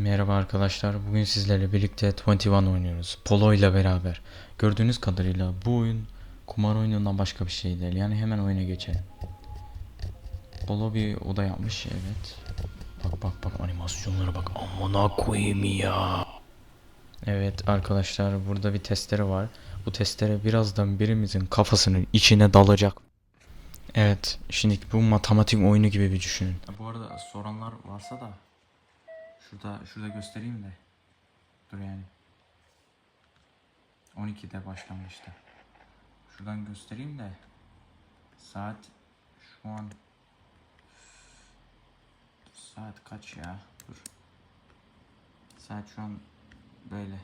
Merhaba arkadaşlar. Bugün sizlerle birlikte 21 oynuyoruz. Polo ile beraber. Gördüğünüz kadarıyla bu oyun kumar oyunundan başka bir şey değil. Yani hemen oyuna geçelim. Polo bir oda yapmış. Evet. Bak bak bak animasyonlara bak. Amına koyayım ya. Evet arkadaşlar burada bir testere var. Bu testere birazdan birimizin kafasının içine dalacak. Evet. Şimdi bu matematik oyunu gibi bir düşünün. Bu arada soranlar varsa da Şurada şurada göstereyim de. Dur yani. 12'de başlamıştı. Şuradan göstereyim de. Saat şu an Saat kaç ya? Dur. Saat şu an böyle.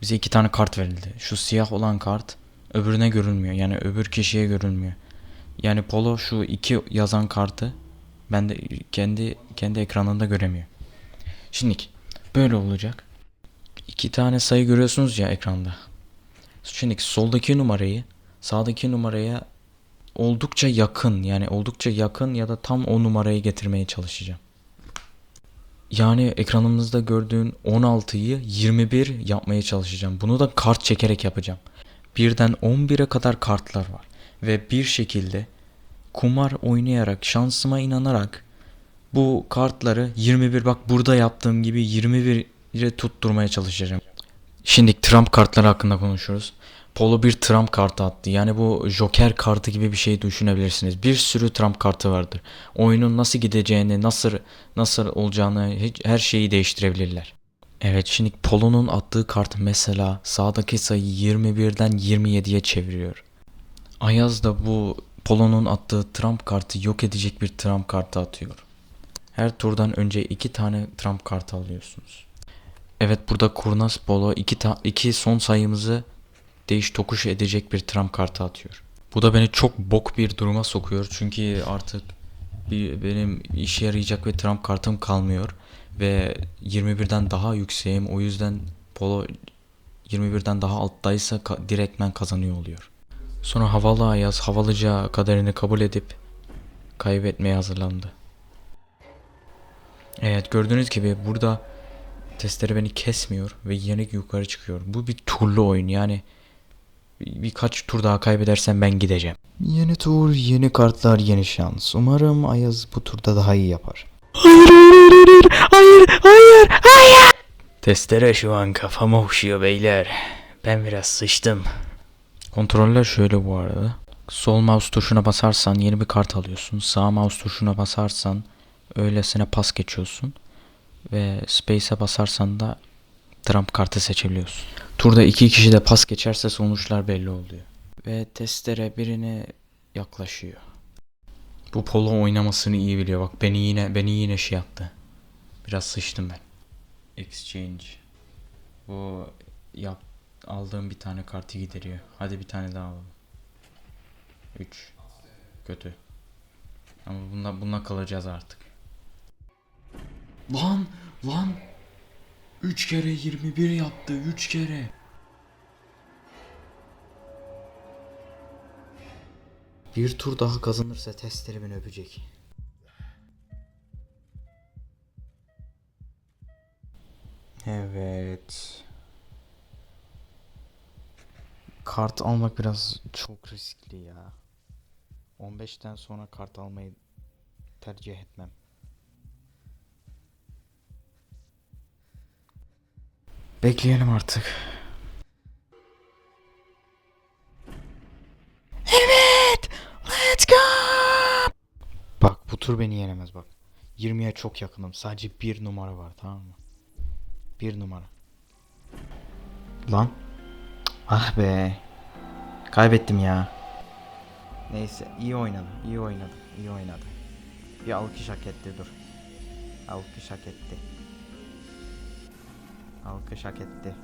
Bize iki tane kart verildi. Şu siyah olan kart öbürüne görünmüyor. Yani öbür kişiye görünmüyor. Yani Polo şu iki yazan kartı ben de kendi kendi ekranında göremiyor. Şimdi böyle olacak. İki tane sayı görüyorsunuz ya ekranda. Şimdi soldaki numarayı sağdaki numaraya oldukça yakın yani oldukça yakın ya da tam o numarayı getirmeye çalışacağım. Yani ekranımızda gördüğün 16'yı 21 yapmaya çalışacağım. Bunu da kart çekerek yapacağım. Birden 11'e kadar kartlar var. Ve bir şekilde kumar oynayarak, şansıma inanarak bu kartları 21 bak burada yaptığım gibi 21'e tutturmaya çalışacağım. Şimdi Trump kartları hakkında konuşuyoruz. Polo bir Trump kartı attı. Yani bu Joker kartı gibi bir şey düşünebilirsiniz. Bir sürü Trump kartı vardır. Oyunun nasıl gideceğini, nasıl nasıl olacağını hiç, her şeyi değiştirebilirler. Evet şimdi Polo'nun attığı kart mesela sağdaki sayı 21'den 27'ye çeviriyor. Ayaz da bu Polo'nun attığı Trump kartı yok edecek bir Trump kartı atıyor. Her turdan önce iki tane Trump kartı alıyorsunuz. Evet burada kurnaz Polo iki, ta- iki son sayımızı değiş tokuş edecek bir Trump kartı atıyor. Bu da beni çok bok bir duruma sokuyor çünkü artık bir, benim işe yarayacak bir Trump kartım kalmıyor ve 21'den daha yükseğim o yüzden Polo 21'den daha alttaysa ka- direktmen kazanıyor oluyor. Sonra havalı Ayaz havalıca kaderini kabul edip kaybetmeye hazırlandı. Evet gördüğünüz gibi burada testere beni kesmiyor ve yenik yukarı çıkıyor. Bu bir turlu oyun yani bir- birkaç tur daha kaybedersem ben gideceğim. Yeni tur, yeni kartlar, yeni şans. Umarım Ayaz bu turda daha iyi yapar. Hayır, hayır, hayır, hayır, hayır. Testere şu an kafama uçuyor beyler. Ben biraz sıçtım. Kontroller şöyle bu arada. Sol mouse tuşuna basarsan yeni bir kart alıyorsun. Sağ mouse tuşuna basarsan öylesine pas geçiyorsun. Ve space'e basarsan da Trump kartı seçebiliyorsun. Turda iki kişi de pas geçerse sonuçlar belli oluyor. Ve testere birine yaklaşıyor. Bu polo oynamasını iyi biliyor. Bak beni yine beni yine şey yaptı. Biraz sıçtım ben. Exchange. Bu yap aldığım bir tane kartı gideriyor. Hadi bir tane daha alalım. 3. Kötü. Ama bununla, bununla kalacağız artık. Lan! Lan! 3 kere 21 yaptı. 3 kere. Bir tur daha kazanırsa testleri beni öpecek. Evet. Kart almak biraz çok riskli ya. 15'ten sonra kart almayı tercih etmem. Bekleyelim artık. Evet! Let's go! Bak bu tur beni yenemez bak. 20'ye çok yakınım. Sadece bir numara var tamam mı? Bir numara. Lan. Ah be. Kaybettim ya. Neyse iyi oynadım. iyi oynadım. iyi oynadım. Bir alkış hak etti dur. Alkış hak etti. Alkış hak etti.